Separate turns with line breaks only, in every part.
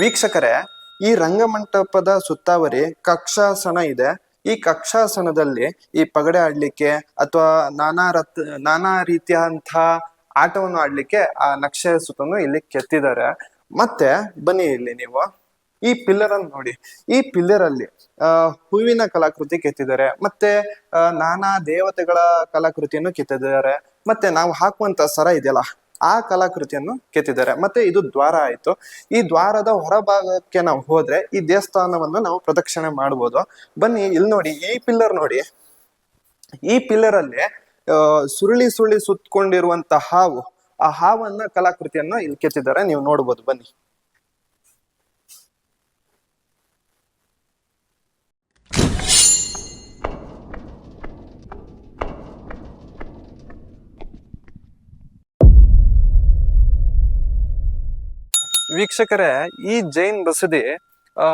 ವೀಕ್ಷಕರೇ, ಈ ರಂಗಮಂಟಪದ ಸುತ್ತಾವರಿ ಕಕ್ಷಾಸನ ಇದೆ. ಈ ಕಕ್ಷಾಸನದಲ್ಲಿ ಈ ಪಗಡೆ ಆಡ್ಲಿಕ್ಕೆ ಅಥವಾ ನಾನಾ ರತ್, ನಾನಾ ರೀತಿಯಂತಹ ಆಟವನ್ನು ಆಡ್ಲಿಕ್ಕೆ ಆ ನಕ್ಷೆ ಸುತ್ತನು ಇಲ್ಲಿ ಕೆತ್ತಿದ್ದಾರೆ. ಮತ್ತೆ ಬನ್ನಿ ಇಲ್ಲಿ ನೀವು. ಈ ಪಿಲ್ಲರ್ ಅನ್ನು ನೋಡಿ. ಈ ಪಿಲ್ಲರ್ ಅಲ್ಲಿ ಹೂವಿನ ಕಲಾಕೃತಿ ಕೆತ್ತಿದ್ದಾರೆ. ಮತ್ತೆ ನಾನಾ ದೇವತೆಗಳ ಕಲಾಕೃತಿಯನ್ನು ಕೆತ್ತಿದ್ದಾರೆ. ಮತ್ತೆ ನಾವು ಹಾಕುವಂತ ಸರ ಇದೆಯಲ್ಲ ಆ ಕಲಾಕೃತಿಯನ್ನು ಕೆತ್ತಿದ್ದಾರೆ. ಮತ್ತೆ ಇದು ದ್ವಾರ ಆಯಿತು. ಈ ದ್ವಾರದ ಹೊರಭಾಗಕ್ಕೆ ನಾವು ಹೋದ್ರೆ ಈ ದೇವಸ್ಥಾನವನ್ನು ನಾವು ಪ್ರದಕ್ಷಿಣೆ ಮಾಡ್ಬೋದು. ಬನ್ನಿ, ಇಲ್ಲಿ ನೋಡಿ, ಈ ಪಿಲ್ಲರ್ ನೋಡಿ. ಈ ಪಿಲ್ಲರ್ ಅಲ್ಲಿ ಸುರುಳಿ ಸುರುಳಿ ಸುತ್ತಕೊಂಡಿರುವಂತ ಹಾವು ಆ ಹಾವನ್ನ, ಕಲಾಕೃತಿಯನ್ನ ಇಲ್ಲಿ ಕೆತ್ತಿದ್ದಾರೆ. ನೀವು ನೋಡ್ಬೋದು, ಬನ್ನಿ. ವೀಕ್ಷಕರೇ, ಈ ಜೈನ್ ಬಸದಿ, ಆ,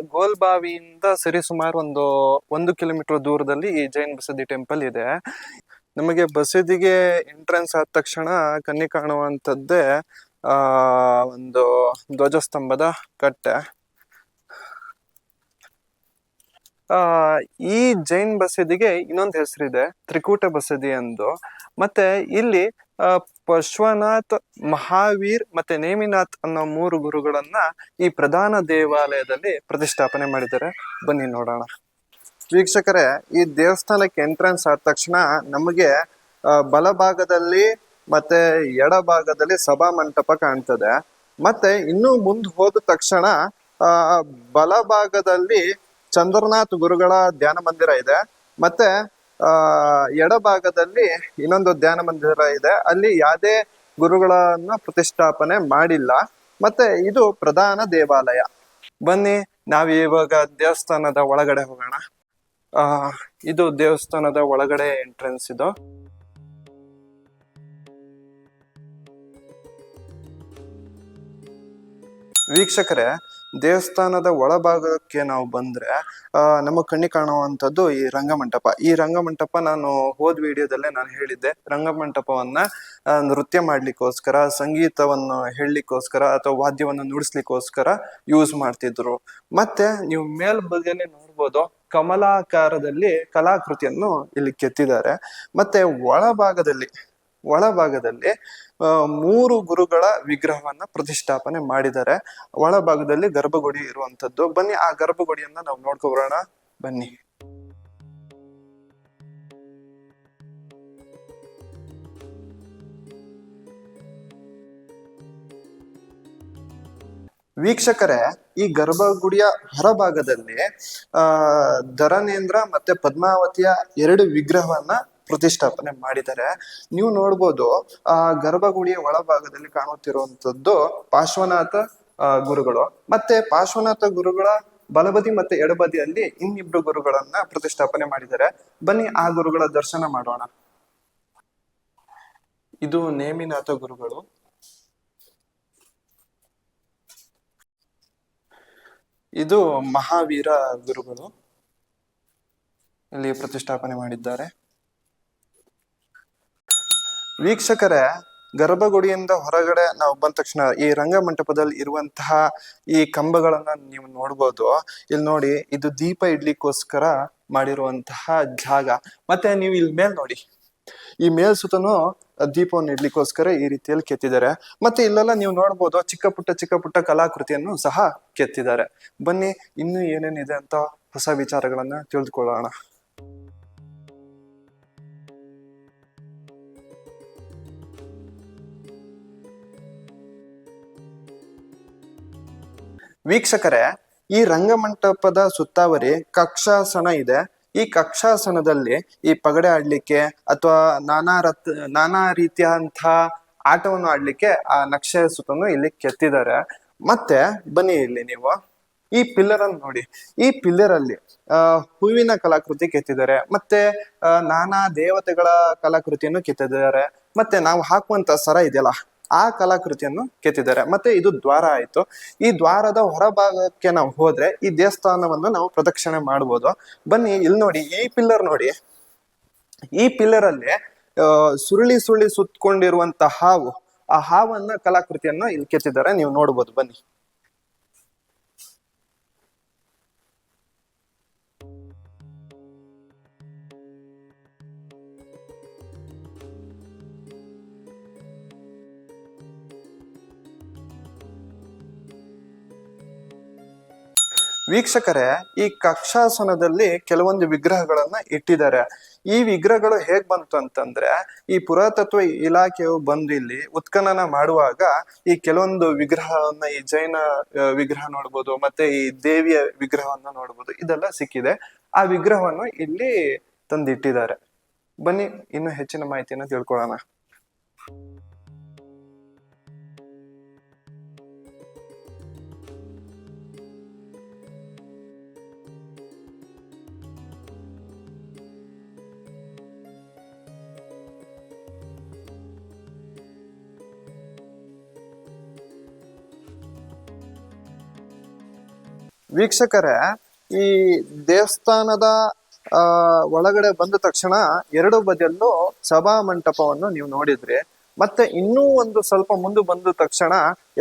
ಗೋಲ್ಬಾವಿಯಿಂದ ಸರಿಸುಮಾರು ಒಂದು ಒಂದು ಕಿಲೋಮೀಟರ್ ದೂರದಲ್ಲಿ ಈ ಜೈನ್ ಬಸದಿ ಟೆಂಪಲ್ ಇದೆ. ನಮಗೆ ಬಸದಿಗೆ ಎಂಟ್ರೆನ್ಸ್ ಆದ ತಕ್ಷಣ ಕಣ್ಣಿ ಕಾಣುವಂಥದ್ದೇ, ಆ, ಒಂದು ಧ್ವಜಸ್ತಂಭದ ಕಟ್ಟೆ ಆ ಈ ಜೈನ್ ಬಸದಿಗೆ ಇನ್ನೊಂದು ಹೆಸರಿದೆ, ತ್ರಿಕೂಟ ಬಸದಿ ಎಂದು. ಮತ್ತೆ ಇಲ್ಲಿ ಪಶ್ವನಾಥ್, ಮಹಾವೀರ್ ಮತ್ತೆ ನೇಮಿನಾಥ್ ಅನ್ನೋ ಮೂರು ಗುರುಗಳನ್ನ ಈ ಪ್ರಧಾನ ದೇವಾಲಯದಲ್ಲಿ ಪ್ರತಿಷ್ಠಾಪನೆ ಮಾಡಿದ್ದಾರೆ. ಬನ್ನಿ ನೋಡೋಣ. ವೀಕ್ಷಕರೇ, ಈ ದೇವಸ್ಥಾನಕ್ಕೆ ಎಂಟ್ರೆನ್ಸ್ ಆದ ತಕ್ಷಣ ನಮಗೆ ಬಲಭಾಗದಲ್ಲಿ ಮತ್ತೆ ಎಡಭಾಗದಲ್ಲಿ ಸಭಾ ಮಂಟಪ ಕಾಣ್ತದೆ. ಮತ್ತೆ ಇನ್ನೂ ಮುಂದೆ ಹೋದ ತಕ್ಷಣ ಬಲಭಾಗದಲ್ಲಿ ಚಂದ್ರನಾಥ್ ಗುರುಗಳ ಧ್ಯಾನ ಮಂದಿರ ಇದೆ. ಮತ್ತೆ, ಆ, ಎಡಭಾಗದಲ್ಲಿ ಇನ್ನೊಂದು ಧ್ಯಾನ ಮಂದಿರ ಇದೆ. ಅಲ್ಲಿ ಯಾವುದೇ ಗುರುಗಳನ್ನ ಪ್ರತಿಷ್ಠಾಪನೆ ಮಾಡಿಲ್ಲ. ಮತ್ತೆ ಇದು ಪ್ರಧಾನ ದೇವಾಲಯ. ಬನ್ನಿ, ನಾವ್ ಇವಾಗ ದೇವಸ್ಥಾನದ ಒಳಗಡೆ ಹೋಗೋಣ. ಆ, ಇದು ದೇವಸ್ಥಾನದ ಒಳಗಡೆ ಎಂಟ್ರೆನ್ಸ್ ಇದು. ವೀಕ್ಷಕರೇ ದೇವಸ್ಥಾನದ ಒಳಭಾಗಕ್ಕೆ ನಾವು ಬಂದ್ರೆ, ಆ, ನಮ್ಮ ಕಣ್ಣಿಗೆ ಕಾಣುವಂಥದ್ದು ಈ ರಂಗಮಂಟಪ. ಈ ರಂಗಮಂಟಪ ನಾನು ಹೋದ್ ವಿಡಿಯೋದಲ್ಲೇ ನಾನು ಹೇಳಿದ್ದೆ. ರಂಗಮಂಟಪವನ್ನ ನೃತ್ಯ ಮಾಡ್ಲಿಕ್ಕೋಸ್ಕರ, ಸಂಗೀತವನ್ನು ಹೇಳಲಿಕ್ಕೋಸ್ಕರ ಅಥವಾ ವಾದ್ಯವನ್ನು ನುಡಿಸ್ಲಿಕ್ಕೋಸ್ಕರ ಯೂಸ್ ಮಾಡ್ತಿದ್ರು. ಮತ್ತೆ ನೀವು ಮೇಲ್ಬದಿಯಲ್ಲಿ ನೋಡ್ಬೋದು, ಕಮಲಾಕಾರದಲ್ಲಿ ಕಲಾಕೃತಿಯನ್ನು ಇಲ್ಲಿ ಕೆತ್ತಿದ್ದಾರೆ. ಮತ್ತೆ ಒಳಭಾಗದಲ್ಲಿ ಒಳಭಾಗದಲ್ಲಿ ಮೂರು ಗುರುಗಳ ವಿಗ್ರಹವನ್ನ ಪ್ರತಿಷ್ಠಾಪನೆ ಮಾಡಿದ್ದಾರೆ. ಒಳಭಾಗದಲ್ಲಿ ಗರ್ಭಗುಡಿ ಇರುವಂತದ್ದು. ಬನ್ನಿ, ಆ ಗರ್ಭಗುಡಿಯನ್ನ ನಾವು ನೋಡ್ಕೋಬರೋಣ ಬನ್ನಿ. ವೀಕ್ಷಕರೇ, ಈ ಗರ್ಭಗುಡಿಯ ಹೊರಭಾಗದಲ್ಲಿ, ಆ ಧರನೇಂದ್ರ ಮತ್ತೆ ಪದ್ಮಾವತಿಯ ಎರಡು ವಿಗ್ರಹವನ್ನ ಪ್ರತಿಷ್ಠಾಪನೆ ಮಾಡಿದ್ದಾರೆ. ನೀವು ನೋಡ್ಬೋದು, ಆ ಗರ್ಭಗುಡಿಯ ಒಳಭಾಗದಲ್ಲಿ ಕಾಣುತ್ತಿರುವಂತದ್ದು ಪಾರ್ಶ್ವನಾಥ ಗುರುಗಳು. ಮತ್ತೆ ಪಾರ್ಶ್ವನಾಥ ಗುರುಗಳ ಬಲಬದಿ ಮತ್ತೆ ಎಡಬದಿಯಲ್ಲಿ ಇನ್ನಿಬ್ರು ಗುರುಗಳನ್ನ ಪ್ರತಿಷ್ಠಾಪನೆ ಮಾಡಿದ್ದಾರೆ. ಬನ್ನಿ ಆ ಗುರುಗಳ ದರ್ಶನ ಮಾಡೋಣ. ಇದು ನೇಮಿನಾಥ ಗುರುಗಳು. ಇದು ಮಹಾವೀರ ಗುರುಗಳು. ಇಲ್ಲಿ ಪ್ರತಿಷ್ಠಾಪನೆ ಮಾಡಿದ್ದಾರೆ. ವೀಕ್ಷಕರೇ, ಗರ್ಭಗುಡಿಯಿಂದ ಹೊರಗಡೆ ನಾವು ಬಂದ ತಕ್ಷಣ ಈ ರಂಗಮಂಟಪದಲ್ಲಿ ಇರುವಂತಹ ಈ ಕಂಬಗಳನ್ನ ನೀವು ನೋಡ್ಬೋದು. ಇಲ್ಲಿ ನೋಡಿ, ಇದು ದೀಪ ಇಡ್ಲಿಕ್ಕೋಸ್ಕರ ಮಾಡಿರುವಂತಹ ಜಾಗ. ಮತ್ತೆ ನೀವು ಇಲ್ಲಿ ಮೇಲ್ ನೋಡಿ. ಈ ಮೇಲ್ ಸುತ್ತನು ದೀಪವನ್ನು ಇಡ್ಲಿಕ್ಕೋಸ್ಕರ ಈ ರೀತಿಯಲ್ಲಿ ಕೆತ್ತಿದ್ದಾರೆ. ಮತ್ತೆ ಇಲ್ಲೆಲ್ಲ ನೀವು ನೋಡ್ಬೋದು, ಚಿಕ್ಕ ಪುಟ್ಟ ಚಿಕ್ಕ ಪುಟ್ಟ ಕಲಾಕೃತಿಯನ್ನು ಸಹ ಕೆತ್ತಿದ್ದಾರೆ. ಬನ್ನಿ, ಇನ್ನೂ ಏನೇನಿದೆ ಅಂತ ಹೊಸ ವಿಚಾರಗಳನ್ನ ತಿಳಿದುಕೊಳ್ಳೋಣ. ವೀಕ್ಷಕರೇ, ಈ ರಂಗಮಂಟಪದ ಸುತ್ತಾವರಿ ಕಕ್ಷಾಸನ ಇದೆ. ಈ ಕಕ್ಷಾಸನದಲ್ಲಿ ಈ ಪಗಡೆ ಆಡ್ಲಿಕ್ಕೆ ಅಥವಾ ನಾನಾ ರತ್, ನಾನಾ ರೀತಿಯಂತಹ ಆಟವನ್ನು ಆಡ್ಲಿಕ್ಕೆ ಆ ನಕ್ಷೆ ಸುತ್ತನು ಇಲ್ಲಿ ಕೆತ್ತಿದ್ದಾರೆ. ಮತ್ತೆ ಬನ್ನಿ ಇಲ್ಲಿ ನೀವು. ಈ ಪಿಲ್ಲರ್ ಅನ್ನು ನೋಡಿ. ಈ ಪಿಲ್ಲರ್ ಅಲ್ಲಿ ಹೂವಿನ ಕಲಾಕೃತಿ ಕೆತ್ತಿದ್ದಾರೆ. ಮತ್ತೆ ನಾನಾ ದೇವತೆಗಳ ಕಲಾಕೃತಿಯನ್ನು ಕೆತ್ತಿದ್ದಾರೆ. ಮತ್ತೆ ನಾವು ಹಾಕುವಂತ ಸರ ಇದೆಯಲ್ಲ? ಆ ಕಲಾಕೃತಿಯನ್ನು ಕೆತ್ತಿದ್ದಾರೆ. ಮತ್ತೆ ಇದು ದ್ವಾರ ಆಯಿತು. ಈ ದ್ವಾರದ ಹೊರಭಾಗಕ್ಕೆ ನಾವು ಹೋದ್ರೆ ಈ ದೇವಸ್ಥಾನವನ್ನು ನಾವು ಪ್ರದಕ್ಷಿಣೆ ಮಾಡ್ಬೋದು. ಬನ್ನಿ, ಇಲ್ಲಿ ನೋಡಿ, ಈ ಪಿಲ್ಲರ್ ನೋಡಿ. ಈ ಪಿಲ್ಲರ್ ಅಲ್ಲಿ ಸುರುಳಿ ಸುರುಳಿ ಸುತ್ತಕೊಂಡಿರುವಂತ ಹಾವು. ಆ ಹಾವನ್ನ ಕಲಾಕೃತಿಯನ್ನ ಇಲ್ಲಿ ಕೆತ್ತಿದ್ದಾರೆ. ನೀವು ನೋಡ್ಬೋದು. ಬನ್ನಿ. ವೀಕ್ಷಕರೇ, ಈ ಕಕ್ಷಾಸನದಲ್ಲಿ ಕೆಲವೊಂದು ವಿಗ್ರಹಗಳನ್ನ ಇಟ್ಟಿದ್ದಾರೆ. ಈ ವಿಗ್ರಹಗಳು ಹೇಗ್ ಬಂತು ಅಂತಂದ್ರೆ, ಈ ಪುರಾತತ್ವ ಇಲಾಖೆಯು ಬಂದು ಇಲ್ಲಿ ಉತ್ಖನನ ಮಾಡುವಾಗ ಈ ಕೆಲವೊಂದು ವಿಗ್ರಹವನ್ನ, ಈ ಜೈನ ವಿಗ್ರಹ ನೋಡ್ಬೋದು, ಮತ್ತೆ ಈ ದೇವಿಯ ವಿಗ್ರಹವನ್ನ ನೋಡ್ಬೋದು, ಇದೆಲ್ಲ ಸಿಕ್ಕಿದೆ. ಆ ವಿಗ್ರಹವನ್ನು ಇಲ್ಲಿ ತಂದಿಟ್ಟಿದ್ದಾರೆ. ಬನ್ನಿ, ಇನ್ನು ಹೆಚ್ಚಿನ ಮಾಹಿತಿಯನ್ನು ತಿಳ್ಕೊಳ್ಳೋಣ. ವೀಕ್ಷಕರೇ, ಈ ದೇವಸ್ಥಾನದ ಒಳಗಡೆ ಬಂದ ತಕ್ಷಣ ಎರಡು ಬದಿಯಲ್ಲೂ ಸಭಾ ಮಂಟಪವನ್ನು ನೀವು ನೋಡಿದ್ರಿ. ಮತ್ತೆ ಇನ್ನೂ ಒಂದು ಸ್ವಲ್ಪ ಮುಂದೆ ಬಂದ ತಕ್ಷಣ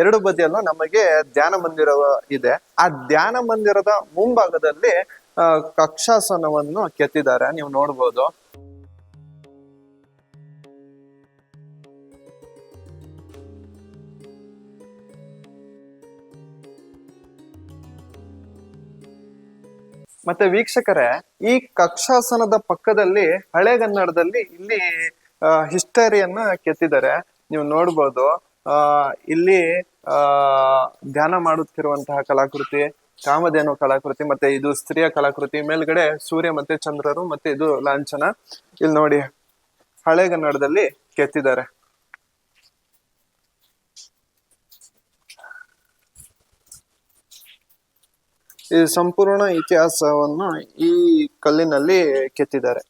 ಎರಡು ಬದಿಯಲ್ಲೂ ನಮಗೆ ಧ್ಯಾನ ಮಂದಿರ ಇದೆ. ಆ ಧ್ಯಾನ ಮಂದಿರದ ಮುಂಭಾಗದಲ್ಲಿ ಕಕ್ಷಾಸನವನ್ನು ಕೆತ್ತಿದ್ದಾರೆ. ನೀವು ನೋಡ್ಬೋದು. ಮತ್ತೆ ವೀಕ್ಷಕರೇ, ಈ ಕಕ್ಷಾಸನದ ಪಕ್ಕದಲ್ಲಿ ಹಳೆಗನ್ನಡದಲ್ಲಿ ಇಲ್ಲಿ ಹಿಸ್ಟರಿಯನ್ನ ಕೆತ್ತಿದ್ದಾರೆ. ನೀವು ನೋಡ್ಬೋದು, ಆ, ಇಲ್ಲಿ, ಆ, ಧ್ಯಾನ ಮಾಡುತ್ತಿರುವಂತಹ ಕಲಾಕೃತಿ, ಕಾಮಧೇನು ಕಲಾಕೃತಿ, ಮತ್ತೆ ಇದು ಸ್ತ್ರೀಯ ಕಲಾಕೃತಿ, ಮೇಲ್ಗಡೆ ಸೂರ್ಯ ಮತ್ತೆ ಚಂದ್ರರು, ಮತ್ತೆ ಇದು ಲಾಂಛನ. ಇಲ್ಲಿ ನೋಡಿ ಹಳೆಗನ್ನಡದಲ್ಲಿ ಕೆತ್ತಿದ್ದಾರೆ. ಈ ಸಂಪೂರ್ಣ ಇತಿಹಾಸವನ್ನು ಈ ಕಲ್ಲಿನಲ್ಲಿ ಕೆತ್ತಿದ್ದಾರೆ.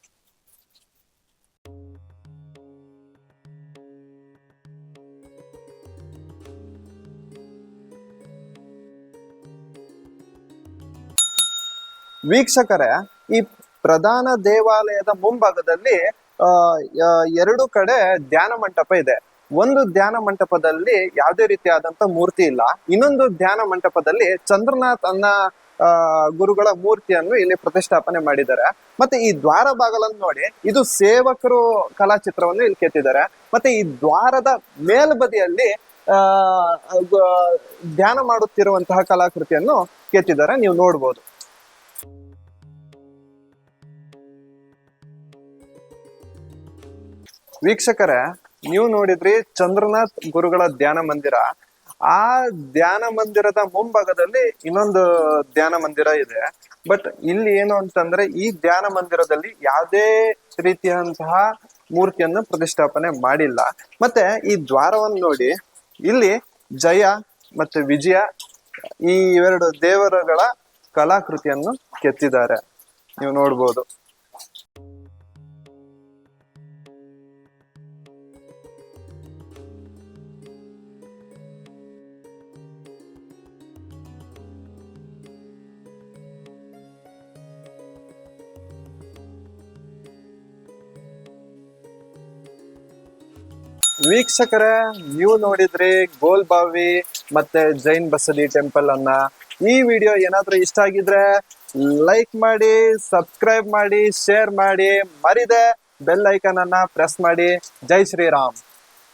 ವೀಕ್ಷಕರೇ, ಈ ಪ್ರಧಾನ ದೇವಾಲಯದ ಮುಂಭಾಗದಲ್ಲಿ ಎರಡು ಕಡೆ ಧ್ಯಾನ ಮಂಟಪ ಇದೆ. ಒಂದು ಧ್ಯಾನ ಮಂಟಪದಲ್ಲಿ ಯಾವುದೇ ರೀತಿಯಾದಂತ ಮೂರ್ತಿ ಇಲ್ಲ. ಇನ್ನೊಂದು ಧ್ಯಾನ ಮಂಟಪದಲ್ಲಿ ಚಂದ್ರನಾಥ್ ಅನ್ನ ಗುರುಗಳ ಮೂರ್ತಿಯನ್ನು ಇಲ್ಲಿ ಪ್ರತಿಷ್ಠಾಪನೆ ಮಾಡಿದ್ದಾರೆ. ಮತ್ತೆ ಈ ದ್ವಾರ ಬಾಗಲನ್ನು ನೋಡಿ, ಇದು ಸೇವಕರು ಕಲಾ ಚಿತ್ರವನ್ನು ಇಲ್ಲಿ ಕೆತ್ತಿದ್ದಾರೆ. ಮತ್ತೆ ಈ ದ್ವಾರದ ಮೇಲ್ಬದಿಯಲ್ಲಿ, ಆ ಧ್ಯಾನ ಮಾಡುತ್ತಿರುವಂತಹ ಕಲಾಕೃತಿಯನ್ನು ಕೆತ್ತಿದ್ದಾರೆ. ನೀವು ನೋಡ್ಬೋದು. ವೀಕ್ಷಕರೇ, ನೀವು ನೋಡಿದ್ರಿ ಚಂದ್ರನಾಥ್ ಗುರುಗಳ ಧ್ಯಾನ ಮಂದಿರ. ಆ ಧ್ಯಾನ ಮಂದಿರದ ಮುಂಭಾಗದಲ್ಲಿ ಇನ್ನೊಂದು ಧ್ಯಾನ ಮಂದಿರ ಇದೆ. ಬಟ್ ಇಲ್ಲಿ ಏನು ಅಂತಂದ್ರೆ ಈ ಧ್ಯಾನ ಮಂದಿರದಲ್ಲಿ ಯಾವುದೇ ರೀತಿಯಂತಹ ಮೂರ್ತಿಯನ್ನು ಪ್ರತಿಷ್ಠಾಪನೆ ಮಾಡಿಲ್ಲ. ಮತ್ತೆ ಈ ದ್ವಾರವನ್ನು ನೋಡಿ, ಇಲ್ಲಿ ಜಯ ಮತ್ತೆ ವಿಜಯ ಈ ಇವೆರಡು ದೇವರುಗಳ ಕಲಾಕೃತಿಯನ್ನು ಕೆತ್ತಿದ್ದಾರೆ. ನೀವು ನೋಡ್ಬೋದು. ವೀಕ್ಷಕರೇ, ನೀವು ನೋಡಿದ್ರಿ ಗೋಲ್ಬಾವಿ ಮತ್ತೆ ಜೈನ್ ಬಸದಿ ಟೆಂಪಲ್ ಅನ್ನ. ಈ ವಿಡಿಯೋ ಏನಾದ್ರೂ ಇಷ್ಟ ಆಗಿದ್ರೆ ಲೈಕ್ ಮಾಡಿ, ಸಬ್ಸ್ಕ್ರೈಬ್ ಮಾಡಿ, ಶೇರ್ ಮಾಡಿ, ಮರಿದೆ ಬೆಲ್ ಐಕನ್ ಅನ್ನ ಪ್ರೆಸ್ ಮಾಡಿ. ಜೈ ಶ್ರೀರಾಮ್.